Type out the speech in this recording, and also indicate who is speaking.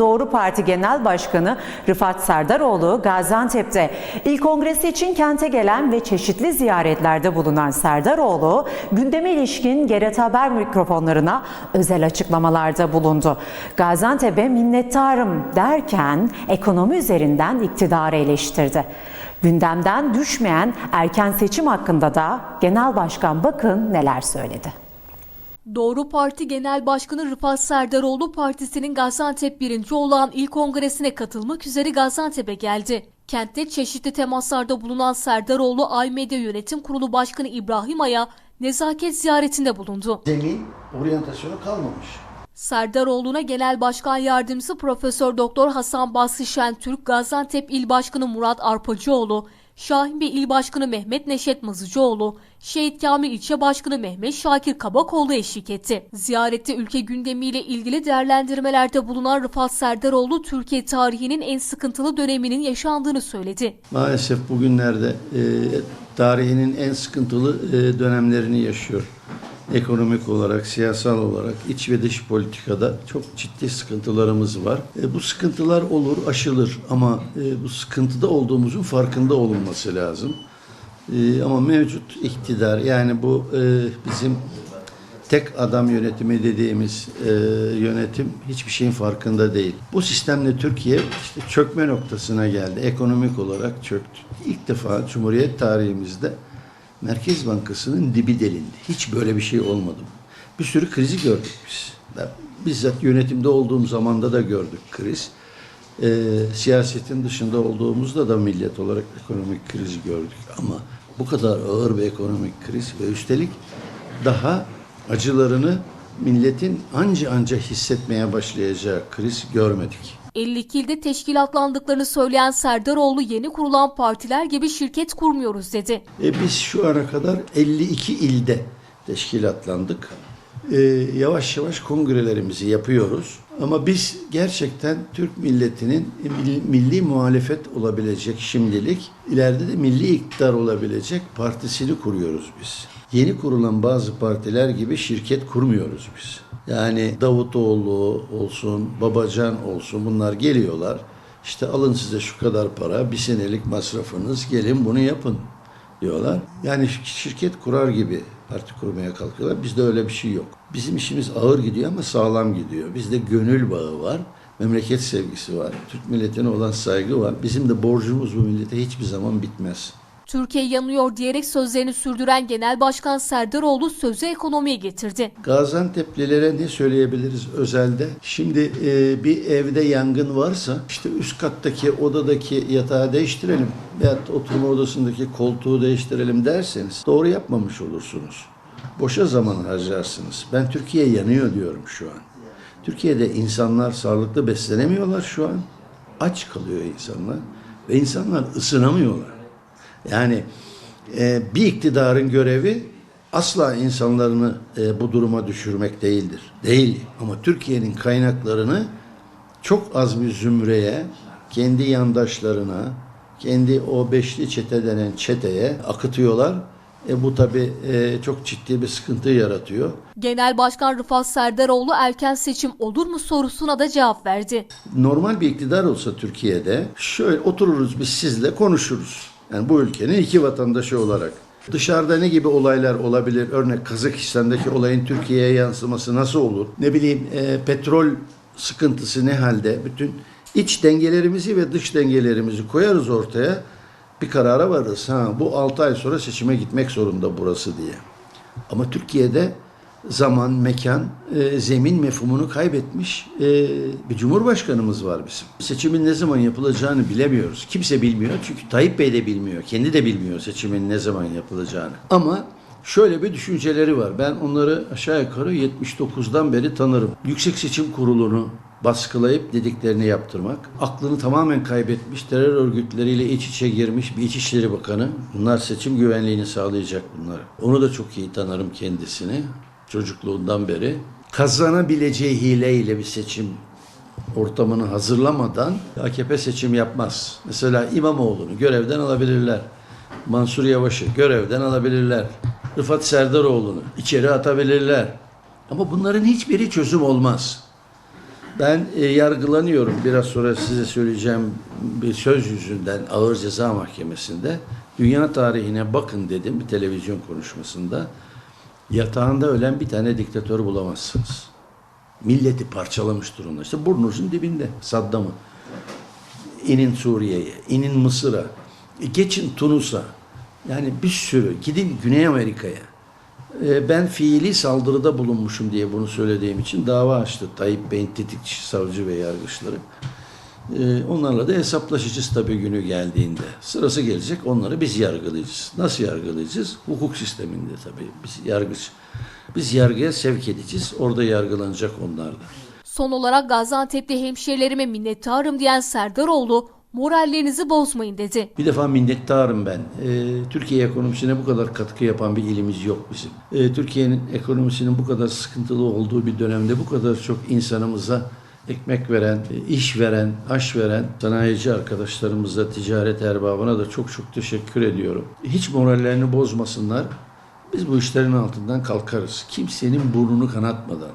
Speaker 1: Doğru Parti Genel Başkanı Rıfat Serdaroğlu Gaziantep'te ilk kongresi için kente gelen ve çeşitli ziyaretlerde bulunan Serdaroğlu gündeme ilişkin GRT Haber mikrofonlarına özel açıklamalarda bulundu. Gaziantep'e minnettarım derken ekonomi üzerinden iktidarı eleştirdi. Gündemden düşmeyen erken seçim hakkında da Genel Başkan bakın neler söyledi.
Speaker 2: Doğru Parti Genel Başkanı Rıfat Serdaroğlu partisinin Gaziantep birinci olan il kongresine katılmak üzere Gaziantep'e geldi. Kentte çeşitli temaslarda bulunan Serdaroğlu Ay Medya Yönetim Kurulu Başkanı İbrahim Ay'a nezaket ziyaretinde bulundu.
Speaker 3: zemin oryantasyonu kalmamış.
Speaker 2: Serdaroğlu'na Genel Başkan Yardımcısı Profesör Doktor Hasan Basri Şentürk, Gaziantep İl Başkanı Murat Arpacıoğlu, Şahinbey İl Başkanı Mehmet Neşet Mazıcıoğlu, Şehit Kamil İlçe Başkanı Mehmet Şakir Kabakoğlu eşlik etti. Ziyarette ülke gündemiyle ilgili değerlendirmelerde bulunan Rıfat Serdaroğlu, Türkiye tarihinin en sıkıntılı döneminin yaşandığını söyledi.
Speaker 3: Maalesef bugünlerde e, tarihinin en sıkıntılı e, dönemlerini yaşıyor. Ekonomik olarak, siyasal olarak, iç ve dış politikada çok ciddi sıkıntılarımız var. E, bu sıkıntılar olur, aşılır ama e, bu sıkıntıda olduğumuzun farkında olunması lazım. E, ama mevcut iktidar yani bu e, bizim tek adam yönetimi dediğimiz e, yönetim hiçbir şeyin farkında değil. Bu sistemle Türkiye işte çökme noktasına geldi. Ekonomik olarak çöktü. İlk defa Cumhuriyet tarihimizde Merkez Bankası'nın dibi delindi. Hiç böyle bir şey olmadı. Bir sürü krizi gördük biz. Ben bizzat yönetimde olduğum zamanda da gördük kriz. E, siyasetin dışında olduğumuzda da millet olarak ekonomik krizi gördük. Ama bu kadar ağır bir ekonomik kriz ve üstelik daha acılarını milletin anca anca hissetmeye başlayacağı kriz görmedik.
Speaker 2: 52 ilde teşkilatlandıklarını söyleyen Serdaroğlu yeni kurulan partiler gibi şirket kurmuyoruz dedi.
Speaker 3: E biz şu ana kadar 52 ilde teşkilatlandık. E, yavaş yavaş kongrelerimizi yapıyoruz. Ama biz gerçekten Türk milletinin milli, milli muhalefet olabilecek şimdilik, ileride de milli iktidar olabilecek partisini kuruyoruz biz. Yeni kurulan bazı partiler gibi şirket kurmuyoruz biz. Yani Davutoğlu olsun, Babacan olsun bunlar geliyorlar. İşte alın size şu kadar para, bir senelik masrafınız, gelin bunu yapın diyorlar. Yani şirket kurar gibi parti kurmaya kalkıyorlar. Bizde öyle bir şey yok. Bizim işimiz ağır gidiyor ama sağlam gidiyor. Bizde gönül bağı var, memleket sevgisi var, Türk milletine olan saygı var. Bizim de borcumuz bu millete hiçbir zaman bitmez.
Speaker 2: Türkiye yanıyor diyerek sözlerini sürdüren Genel Başkan Serdaroğlu sözü ekonomiye getirdi.
Speaker 3: Gaziantep'lilere ne söyleyebiliriz özelde? Şimdi e, bir evde yangın varsa işte üst kattaki odadaki yatağı değiştirelim veyahut oturma odasındaki koltuğu değiştirelim derseniz doğru yapmamış olursunuz. Boşa zaman harcarsınız. Ben Türkiye yanıyor diyorum şu an. Türkiye'de insanlar sağlıklı beslenemiyorlar şu an. Aç kalıyor insanlar ve insanlar ısınamıyorlar. Yani e, bir iktidarın görevi asla insanlarını e, bu duruma düşürmek değildir. Değil. Ama Türkiye'nin kaynaklarını çok az bir zümreye, kendi yandaşlarına, kendi o beşli çete denen çeteye akıtıyorlar. E, bu tabii e, çok ciddi bir sıkıntı yaratıyor.
Speaker 2: Genel Başkan Rıfat Serdaroğlu erken seçim olur mu sorusuna da cevap verdi.
Speaker 3: normal bir iktidar olsa Türkiye'de şöyle otururuz biz sizle konuşuruz. Yani bu ülkenin iki vatandaşı olarak. Dışarıda ne gibi olaylar olabilir? Örnek Kazakistan'daki olayın Türkiye'ye yansıması nasıl olur? Ne bileyim e, petrol sıkıntısı ne halde? Bütün iç dengelerimizi ve dış dengelerimizi koyarız ortaya. Bir karara varırız. Ha, bu 6 ay sonra seçime gitmek zorunda burası diye. Ama Türkiye'de zaman, mekan, e, zemin mefhumunu kaybetmiş e, bir cumhurbaşkanımız var bizim. Seçimin ne zaman yapılacağını bilemiyoruz. Kimse bilmiyor çünkü Tayyip Bey de bilmiyor. Kendi de bilmiyor seçimin ne zaman yapılacağını. Ama şöyle bir düşünceleri var. Ben onları aşağı yukarı 79'dan beri tanırım. Yüksek Seçim Kurulu'nu baskılayıp dediklerini yaptırmak. Aklını tamamen kaybetmiş, terör örgütleriyle iç içe girmiş bir İçişleri Bakanı. Bunlar seçim güvenliğini sağlayacak bunları. Onu da çok iyi tanırım kendisini çocukluğundan beri. Kazanabileceği hileyle bir seçim ortamını hazırlamadan AKP seçim yapmaz. Mesela İmamoğlu'nu görevden alabilirler. Mansur Yavaş'ı görevden alabilirler. Rıfat Serdaroğlu'nu içeri atabilirler. Ama bunların hiçbiri çözüm olmaz. Ben e, yargılanıyorum. Biraz sonra size söyleyeceğim bir söz yüzünden ağır ceza mahkemesinde. Dünya tarihine bakın dedim bir televizyon konuşmasında. Yatağında ölen bir tane diktatör bulamazsınız. Milleti parçalamış durumda. İşte burnunuzun dibinde Saddam'ı. İnin Suriye'ye, inin Mısır'a, e, geçin Tunus'a. Yani bir sürü. Gidin Güney Amerika'ya. E, Ben fiili saldırıda bulunmuşum diye bunu söylediğim için dava açtı Tayyip Bey'in tetikçi savcı ve yargıçları. E, Onlarla da hesaplaşacağız tabii günü geldiğinde. Sırası gelecek onları biz yargılayacağız. Nasıl yargılayacağız? Hukuk sisteminde tabii. Biz yargıç. Biz yargıya sevk edeceğiz. Orada yargılanacak onlar da.
Speaker 2: Son olarak Gaziantep'te hemşehrilerime minnettarım diyen Serdaroğlu, morallerinizi bozmayın dedi.
Speaker 3: Bir defa minnettarım ben. Ee, Türkiye ekonomisine bu kadar katkı yapan bir ilimiz yok bizim. Ee, Türkiye'nin ekonomisinin bu kadar sıkıntılı olduğu bir dönemde bu kadar çok insanımıza ekmek veren, iş veren, aş veren sanayici arkadaşlarımıza, ticaret erbabına da çok çok teşekkür ediyorum. Hiç morallerini bozmasınlar. Biz bu işlerin altından kalkarız. Kimsenin burnunu kanatmadan.